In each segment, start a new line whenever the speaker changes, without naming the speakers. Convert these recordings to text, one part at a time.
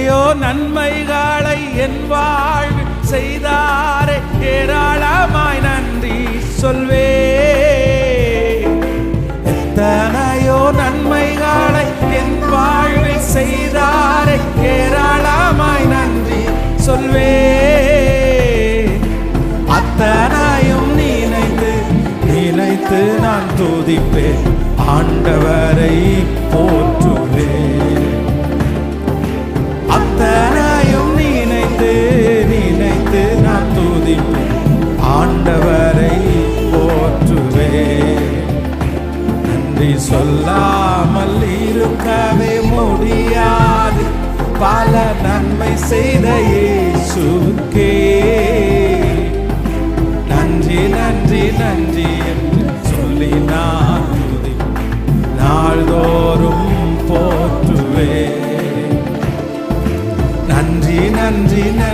எத்தனையோ நன்மைகளை என் வாழ்வில் செய்தாரே. ஏராளமாய் நன்றி சொல்வே. எத்தனையோ நன்மைகளை என் வாழ்வில் செய்தாரே. ஏராளமாய் நன்றி சொல்வே. அத்தனையும் நினைத்து நினைத்து நான் துதிப்பேன். ஆண்டவரை போற்றுவேன். ஆண்டவரை போற்றுவே. நன்றி சொல்லாமல் இருக்கவே முடியாது. பல நன்மை செய்த இயேசுக்கே நன்றி நன்றி நன்றி என்று சொல்லி நான் நாள்தோறும் போற்றுவே. நன்றி நன்றி நன்றி.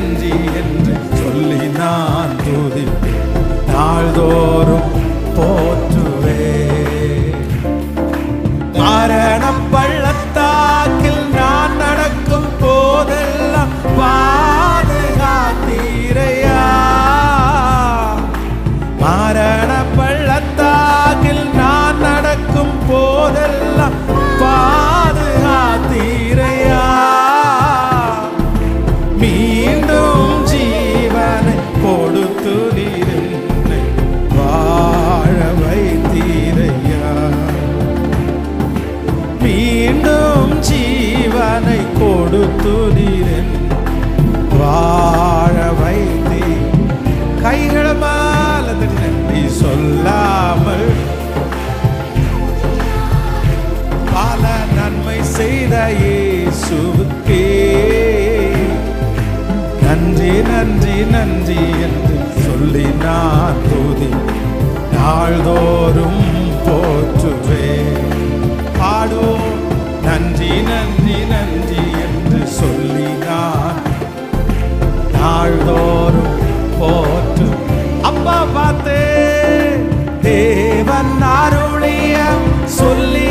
كل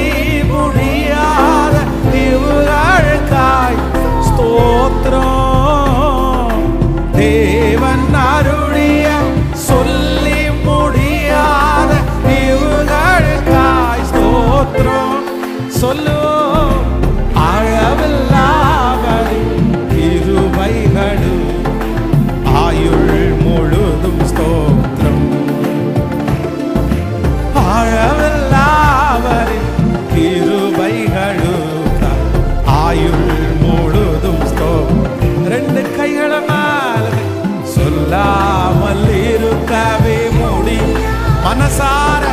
மனசார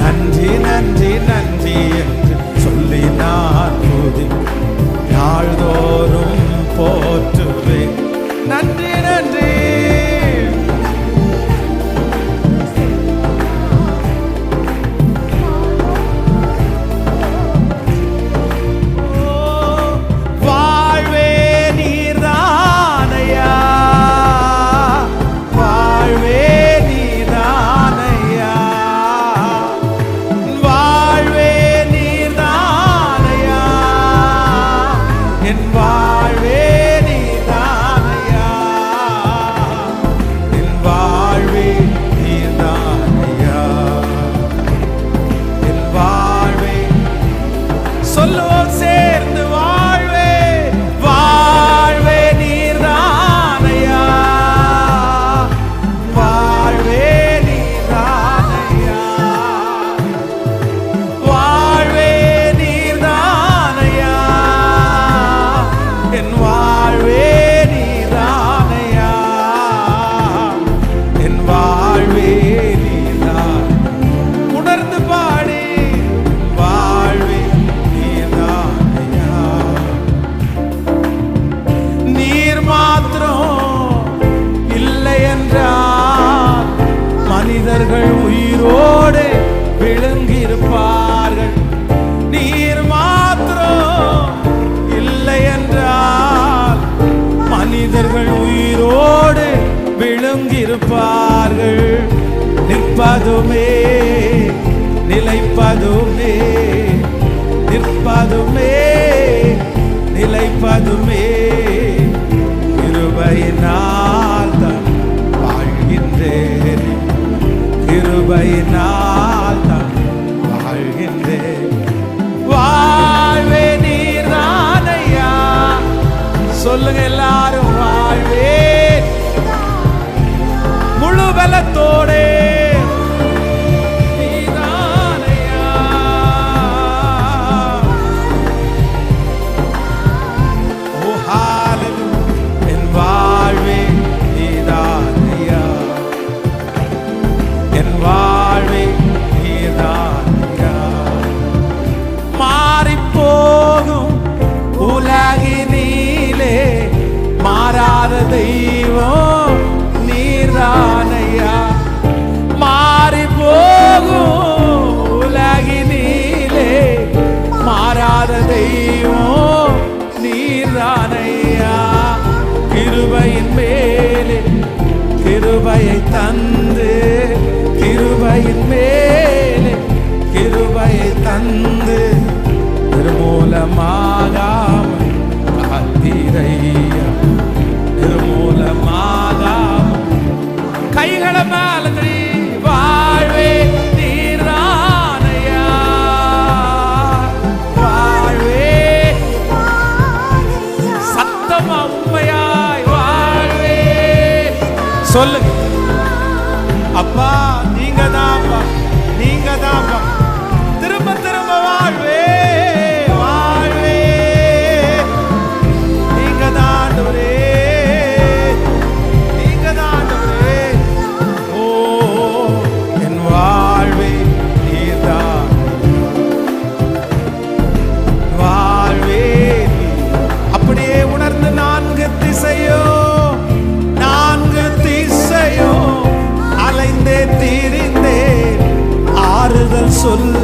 நன்றி நன்றி நன்றி என்று சொல்லி நான் புதி நாள்தோறும் போற்றுவேன். நன்றி இருப்பார்கள். நிற்பதுமே நிலைப்பதுமே நிற்பதுமே நிலைப்பதுமே. அவர் மூலமாகாமல் காத்திரையா திருமூலமாகாமல் கைகளை மேல வாழ்வே நீரானையா வாழ்வே சத்தமா உண்மையாய் வாழ்வே. சொல்லுங்க. அப்பா. sorun.